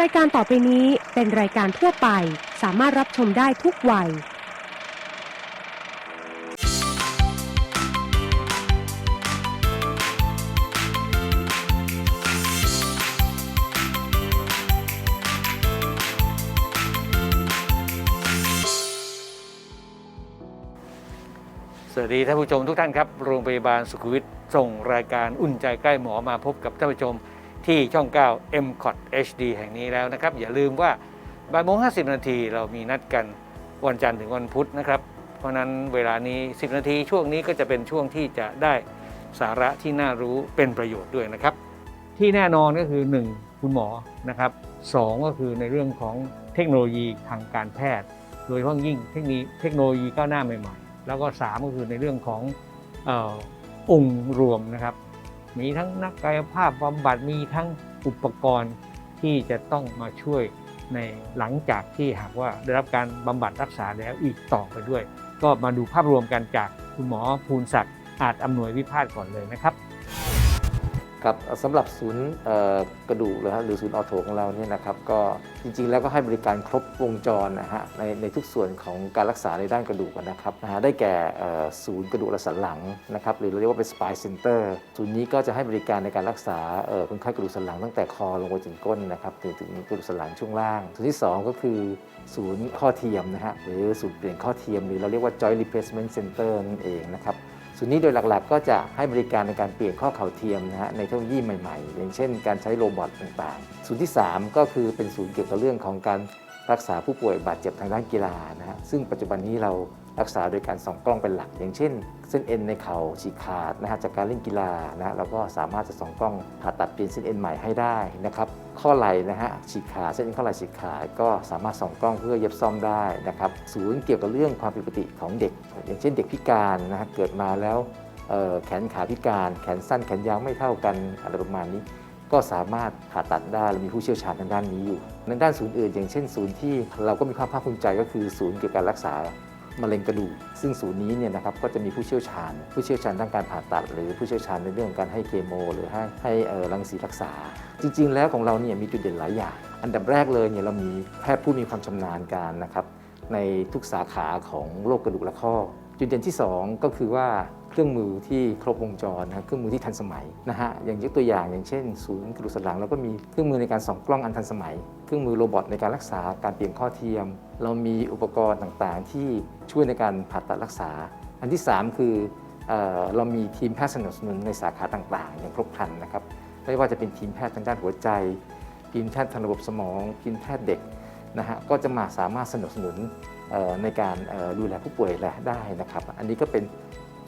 รายการต่อไปนี้เป็นรายการทั่วไป สามารถรับชมได้ทุกวัย สวัสดีท่านผู้ชมทุกท่านครับ โรงพยาบาลสุขุมวิทส่งรายการอุ่นใจใกล้หมอมาพบกับท่านผู้ชม ที่ช่อง 9 m c o t HD แห่งนี้แล้วนะครับ อย่าลืมว่าบ่ายโมง50 นาทีเรามีนัดกันวันจันทร์ถึงวันพุธนะครับ เพราะนั้นเวลานี้ 10 นาทีช่วงนี้ก็จะเป็นช่วงที่จะได้สาระที่น่ารู้เป็นประโยชน์ด้วยนะครับ ที่แน่นอนก็คือ 1 คุณหมอนะครับสองก็คือในเรื่องของเทคโนโลยีทางการแพทย์ โดยเฉพาะยิ่งเทคโนโลยีเทคโนโลยีก้าวหน้าใหม่ ๆ แล้วก็ 3 ก็คือในเรื่องของออองค์รวมนะครับ มีทั้งนักกายภาพบำบัดมีทั้งอุปกรณ์ที่จะต้องมาช่วยในหลังจากที่หากว่าได้รับการบำบัดรักษาแล้วอีกต่อไปด้วย ก็มาดูภาพรวมกันจากคุณหมอภูลศักดิ์อาจอำนวยวิพาทก่อนเลยนะครับ ครับสำหรับศูนย์กระดูกเลยฮะหรือศูนย์ออโถของเราเนี่ยนะครับก็จริงๆแล้วก็ให้บริการครบวงจรนะฮะในในทุกส่วนของการรักษาในด้านกระดูกนะครับนะฮะได้แก่ศูนย์กระดูกและสันหลังนะครับหรือเราเรียกว่าเป็น spine center ศูนย์นี้ก็จะให้บริการในการรักษาคนไข้กระดูกสันหลังตั้งแต่คอลงไปถึงก้นนะครับถึงถึงกระดูกสันหลังช่วงล่าง ส่วนที่สองก็คือศูนย์ข้อเทียมนะฮะหรือศูนย์เปลี่ยนข้อเทียมหรือเราเรียกว่า joint replacement center นั่นเองนะครับ ส่วนนี้โดยหลักๆ ก็จะให้บริการในการเปลี่ยนข้อเข่าเทียมนะฮะในเทคโนโลยีใหม่ๆ อย่างเช่น การใช้โรบอทต่างๆ ศูนย์ที่ 3 ก็คือเป็นศูนย์เกี่ยวกับเรื่องของการรักษาผู้ป่วยบาดเจ็บทางด้านกีฬานะฮะซึ่งปัจจุบันนี้เรา รักษาโดยการส่องกล้องเป็นหลัก อย่างเช่น เส้นเอ็นในเข่าฉีกขาดนะฮะจากการเล่นกีฬานะเราก็สามารถจะส่องกล้องผ่าตัดเปลี่ยนเส้นเอ็นใหม่ให้ได้นะครับข้อไหล่นะฮะฉีกขาดเส้นเอ็นข้อไหล่ฉีกขาดก็สามารถส่องกล้องเพื่อเย็บซ่อมได้นะครับศูนย์เกี่ยวกับเรื่องความผิดปกติของเด็ก อย่างเช่นเด็กพิการนะฮะเกิดมาแล้วแขนขาพิการแขนสั้นแขนยาวไม่เท่ากันอะไรประมาณนี้ก็สามารถผ่าตัดได้และมีผู้เชี่ยวชาญทางด้านนี้อยู่ในด้านศูนย์อื่น อย่างเช่นศูนย์ที่เราก็มีความภาคภูมิใจก็คือศูนย์เกี่ยวกับการรักษา มะเร็งกระดูก ซึ่งศูนย์นี้เนี่ยนะครับก็จะมีผู้เชี่ยวชาญ ผู้เชี่ยวชาญด้านการผ่าตัด หรือผู้เชี่ยวชาญในเรื่องของการให้เคมีหรือให้ให้เอ่อรังสีรักษา จริง ๆ แล้วของเราเนี่ยมีจุดเด่นหลายอย่าง อันดับแรกเลยเนี่ยเรามีแพทย์ผู้มีความชำนาญการนะครับในทุกสาขาของโรคกระดูกและข้อ จุดเด่นที่ 2 ก็คือว่าเครื่องมือที่ครบวงจรนะเครื่องมือที่ทันสมัยนะฮะอย่างยกตัวอย่างอย่างเช่น ศูนย์กระดูกสันหลังเราก็มีเครื่องมือในการส่องกล้องอันทันสมัย เครื่องมือโรบอทในการรักษาการเปลี่ยนข้อเทียม เรามีอุปกรณ์ต่างๆ ที่ช่วยในการผ่าตัดรักษา อันที่ 3 คือเอเรามีทีมแพทย์สนับสนุนในสาขาต่างๆ อย่างครบครันนะครับไม่ว่าจะเป็นทีมแพทย์ทางด้านหัวใจ ทีมแพทย์ทางระบบสมองทีมแพทย์เด็กนะฮะก็จะมาสามารถสนับสนุน ในการดูแลผู้ป่วยแลได้นะครับ อันนี้ก็เป็น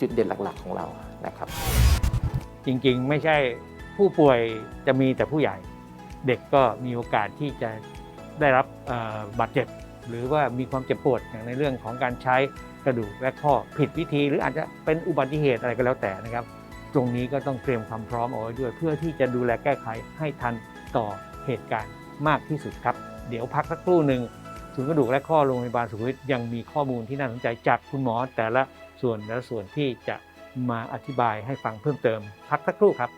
จุดเด่นหลักๆของเรานะครับ จริงๆไม่ใช่ผู้ป่วยจะมีแต่ผู้ใหญ่ เด็กก็มีโอกาสที่จะได้รับบาดเจ็บ หรือว่ามีความเจ็บปวดอย่างในเรื่องของการใช้กระดูกและข้อผิดวิธี หรืออาจจะเป็นอุบัติเหตุอะไรก็แล้วแต่นะครับ ตรงนี้ก็ต้องเตรียมความพร้อมเอาไว้ด้วย เพื่อที่จะดูแลแก้ไขให้ทันต่อเหตุการณ์มากที่สุดครับ เดี๋ยวพักสักครู่หนึ่ง ศูนย์กระดูกและข้อโรงพยาบาลสุขุมวิทยังมีข้อมูลที่น่าสนใจจากคุณหมอแต่ละส่วนและส่วนที่จะมาอธิบายให้ฟังเพิ่มเติม พักสักครู่ครับ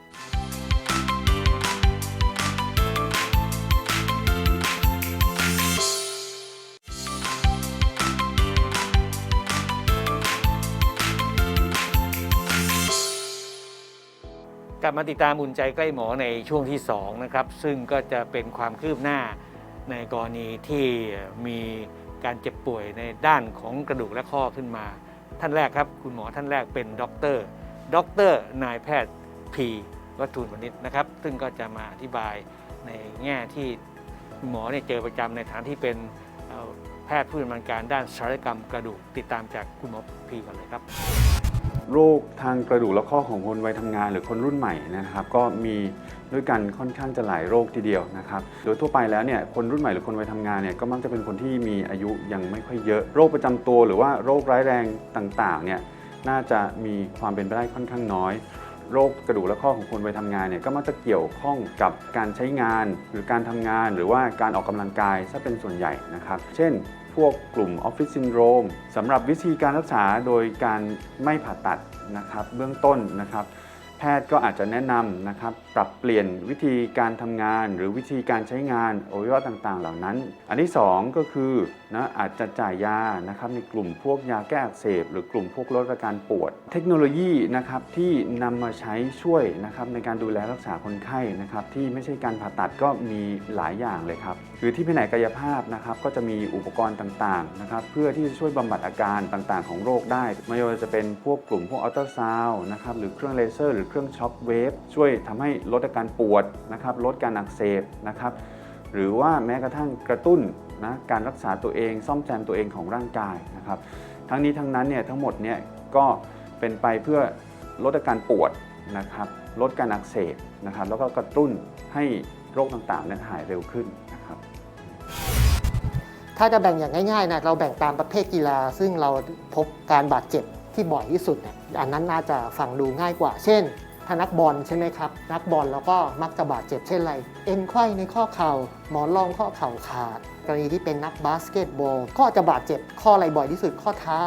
กลับมาติดตามอุ่นใจใกล้หมอในช่วงที่ 2 นะครับ ซึ่งก็จะเป็นความคืบหน้า ในกรณีที่มีการเจ็บป่วยในด้านของกระดูกและข้อขึ้นมา ท่านแรกครับ คุณหมอท่านแรกเป็นด็อกเตอร์ด็อกเตอร์นายแพทย์พีวัตถุนวณิชนะครับ ซึ่งก็จะมาอธิบายในแง่ที่คุณหมอเนี่ยเจอประจำในฐานที่เป็นแพทย์ผู้ดำเนินการด้านศัลยกรรมกระดูกติดตามจากคุณหมอพีก่อนเลยครับ โรคทางกระดูกและข้อของคนวัยทำงานหรือคนรุ่นใหม่นะครับ ก็มี ด้วยกันค่อนข้างจะหลายโรคทีเดียวนะครับ โดยทั่วไปแล้วเนี่ยคนรุ่นใหม่หรือคนวัยทำงานเนี่ยก็มักจะเป็นคนที่มีอายุยังไม่ค่อยเยอะ โรคประจำตัวหรือว่าโรคร้ายแรงต่างๆเนี่ยน่าจะมีความเป็นไปได้ค่อนข้างน้อย โรคกระดูกและข้อของคนวัยทำงานเนี่ยก็มักจะเกี่ยวข้องกับการใช้งาน หรือการทำงาน หรือว่าการออกกำลังกายซะเป็นส่วนใหญ่นะครับ เช่นพวกกลุ่มออฟฟิศซินโดรมสำหรับวิธีการรักษาโดยการไม่ผ่าตัดนะครับ เบื้องต้นนะครับ ทย์ก็อาจจะแนะนำนะครับปรับเปลี่ยนวิธีการทำงาน หรือวิธีการใช้งานอวัยวะต่างๆ เหล่านั้น อันที่สองก็คือนะอาจจะจ่ายยานะครับในกลุ่มพวกยาแก้อักเสบ หรือกลุ่มพวกลดอาการปวด เทคโนโลยีนะครับที่นำมาใช้ช่วยนะครับในการดูแลรักษาคนไข้นะครับที่ไม่ใช่การผ่าตัดก็มีหลายอย่างเลยครับ หรือที่แผนกกายภาพนะครับก็จะมีอุปกรณ์ต่างๆนะครับเพื่อที่จะช่วยบำบัดอาการต่างๆ ของโรคได้ไม่ว่าจะเป็นพวกกลุ่มพวกอัลตราซาวน์นะครับหรือเครื่องเลเซอร์หรือเครื่องช็อคเวฟช่วยทำให้ลดอาการปวดนะครับลดการอักเสบนะครับหรือว่าแม้กระทั่งกระตุ้นนะการรักษาตัวเองซ่อมแซมตัวเองของร่างกายนะครับทั้งนี้ทั้งนั้นเนี่ยทั้งหมดเนี่ยก็เป็นไปเพื่อลดอาการปวดนะครับลดการอักเสบนะครับแล้วก็กระตุ้นให้โรคต่างๆนั้นหายเร็วขึ้นนะครับ ถ้าจะแบ่งอย่างง่ายๆนะเราแบ่งตามประเภทกีฬา ซึ่งเราพบการบาดเจ็บที่บ่อยที่สุดเนี่ยอันนั้นน่าจะฟังดูง่ายกว่า เช่นถ้านักบอลใช่ไหมครับ นักบอลเราก็มักจะบาดเจ็บเช่นไร เอ็นไข้ในข้อเข่า หมอนรองข้อเข่าขาด กรณีที่เป็นนักบาสเกตบอล ก็จะบาดเจ็บข้ออะไรบ่อยที่สุดข้อเท้า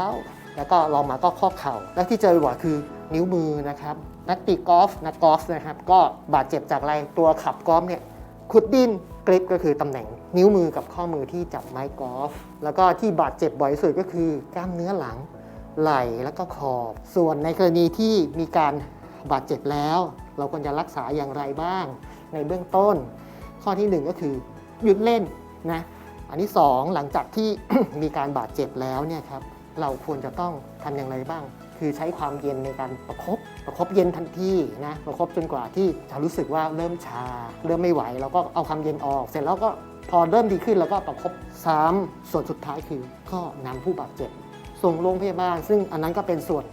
แล้วก็ลองมาก็ข้อเข่า และที่เจอบ่อยคือนิ้วมือนะครับ นักตีกอล์ฟนักกอล์ฟนะครับ ก็บาดเจ็บจากอะไรตัวขับกอล์ฟเนี่ยขุดดิน กริปก็คือตำแหน่งนิ้วมือกับข้อมือที่จับไม้กอล์ฟแล้วก็ที่บาดเจ็บบ่อยสุดก็คือกล้ามเนื้อหลัง ไหล่แล้วก็คอส่วนในกรณีที่มีการบาดเจ็บแล้ว เราควรจะรักษาอย่างไรบ้าง ในเบื้องต้น ข้อที่หนึ่งก็คือหยุดเล่นนะอันที่สองหลังจากที่มีการบาดเจ็บแล้วเนี่ยครับ เราควรจะต้องทำอย่างไรบ้าง คือใช้ความเย็นในการประคบประคบเย็นทันทีนะประคบจนกว่าที่จะรู้สึกว่าเริ่มชา เริ่มไม่ไหวเราก็เอาความเย็นออก เสร็จแล้วก็พอเริ่มดีขึ้นเราก็ประคบซ้ำส่วนสุดท้ายคือก็นำผู้บาดเจ็บ ส่งโรงพยาบาล ซึ่งอันนั้นก็เป็นส่วน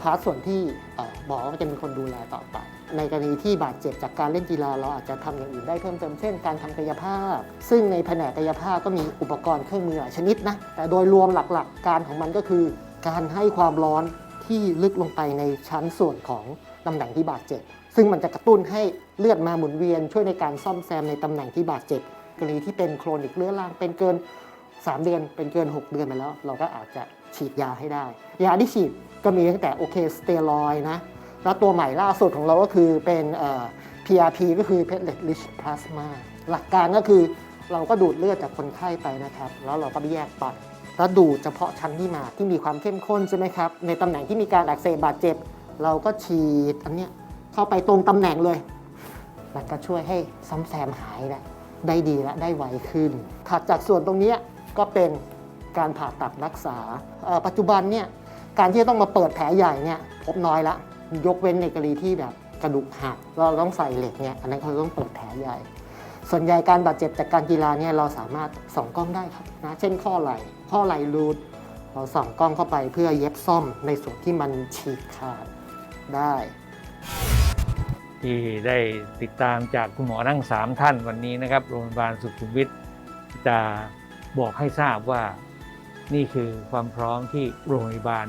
พาร์ทส่วนที่เอ่อหมอจะเป็นคนดูแลต่อไป ในกรณีที่บาดเจ็บจากการเล่นกีฬาเราอาจจะทำอย่างอื่นได้เพิ่มเติมเช่นการทำกายภาพ ซึ่งในแผนกกายภาพก็มีอุปกรณ์เครื่องมือหลายชนิดนะแต่โดยรวมหลักๆการของมันก็คือ การให้ความร้อนที่ลึกลงไปในชั้นส่วนของตำแหน่งที่บาดเจ็บ ซึ่งมันจะกระตุ้นให้เลือดมาหมุนเวียน ช่วยในการซ่อมแซมในตำแหน่งที่บาดเจ็บ กรณีที่เป็นโครนิกเรื้อรังเป็นเกิน 3 เดือน เป็นเกิน 6 เดือนไปแล้ว เราก็อาจจะฉีดยาให้ได้ ยาที่ฉีดก็มีตั้งแต่โอเคสเตียรอยนะ แล้วตัวใหม่ล่าสุดของเราก็คือเป็น PRP ก็คือ platelet rich plasma หลักการก็คือเราก็ดูดเลือดจากคนไข้ไปนะครับ แล้วเราก็ไปแยกปัดแล้วดูดเฉพาะชั้นที่มาที่มีความเข้มข้นใช่ไหมครับ ในตำแหน่งที่มีการอักเสบบาดเจ็บ เราก็ฉีดอันเนี้ยเข้าไปตรงตำแหน่งเลยมันก็ช่วยให้ซ่อมแซมหายนะได้ดีและได้ไวขึ้น ถัดจากส่วนตรงนี้ก็เป็นการผ่าตัดรักษา ปัจจุบันเนี่ยการที่ต้องมาเปิดแผลใหญ่เนี่ยพบน้อยละ ยกเว้นในกรณีที่แบบกระดูกหักเราต้องใส่เหล็กเนี่ยอันนั้นเขาต้องเปิดแผลใหญ่ ส่วนใหญ่การบาดเจ็บจากการกีฬาเนี่ยเราสามารถส่องกล้องได้ครับนะเช่นข้อไหล่ข้อไหล่รูดเราส่องกล้องเข้าไปเพื่อเย็บซ่อมในส่วนที่มันฉีกขาดได้ที่ได้ติดตามจากคุณหมอทั้ง3ท่านวันนี้นะครับ โรงพยาบาลสุขุมวิทจะบอกให้ทราบว่านี่คือความพร้อมที่โรงพยาบาล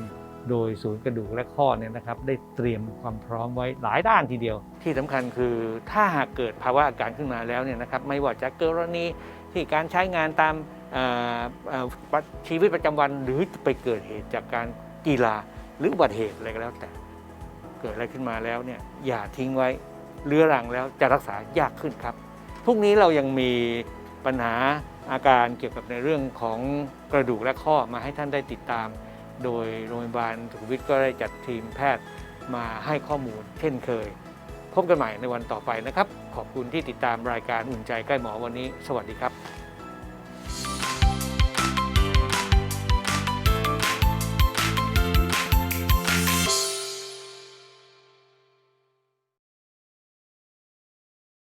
โดยศูนย์กระดูกและข้อเนี่ยนะครับได้เตรียมความพร้อมไว้หลายด้านทีเดียว ที่สำคัญคือถ้าหากเกิดภาวะอาการขึ้นมาแล้วเนี่ยนะครับไม่ว่าจะกรณีที่การใช้งานตามชีวิตประจำวันหรือไปเกิดเหตุจากการกีฬาหรืออุบัติเหตุอะไรก็แล้วแต่เกิดอะไรขึ้นมาแล้วเนี่ยอย่าทิ้งไว้เรื้อรังแล้วจะรักษายากขึ้นครับพรุ่งนี้เรายังมีปัญหาอาการเกี่ยวกับในเรื่องของกระดูกและข้อมาให้ท่านได้ติดตาม โดยโรงพยาบาลสุขุมวิทก็ได้จัดทีมแพทย์มาให้ข้อมูลเช่นเคย พบกันใหม่ในวันต่อไปนะครับ ขอบคุณที่ติดตามรายการอุ่นใจใกล้หมอวันนี้ สวัสดีครับ